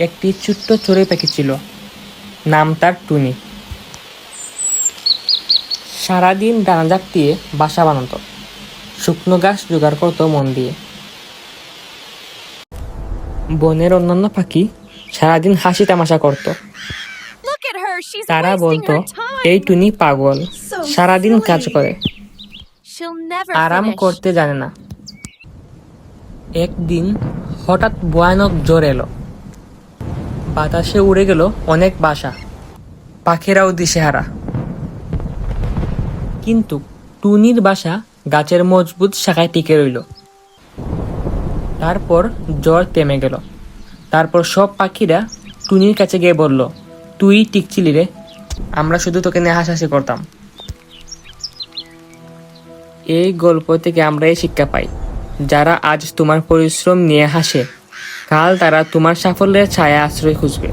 একটি ছোট্ট চড়ুই পাখি ছিল। নাম তার টুনি। সারাদিন ডানা জাপটিয়ে বাসা বানাতো। শুকনো গাছ জোগাড় করতো মন দিয়ে। বনের অন্যান্য পাখি সারাদিন হাসি তামাশা করত। তারা বলতো এই টুনি পাগল সারাদিন কাজ করে। আরাম করতে জানে না। একদিন হঠাৎ ভয়ানক জ্বর এলো। বাতাসে উড়ে গেল অনেক বাসা। পাখিরাও দিশেহারা। কিন্তু টুনির বাসা গাছের মজবুত শাখায় টিকে রইল। তারপর জ্বর থেমে গেল। তারপর সব পাখিরা টুনির কাছে গিয়ে বলল, তুই টিকছিলি রে। আমরা শুধু তোকে নিয়ে হাসাহাসি করতাম। এই গল্প থেকে আমরা এই শিক্ষা পাই। যারা আজ তোমার পরিশ্রম নিয়ে হাসে কাল তারা তোমার সাফল্যের ছায়া আশ্রয় খুঁজবে।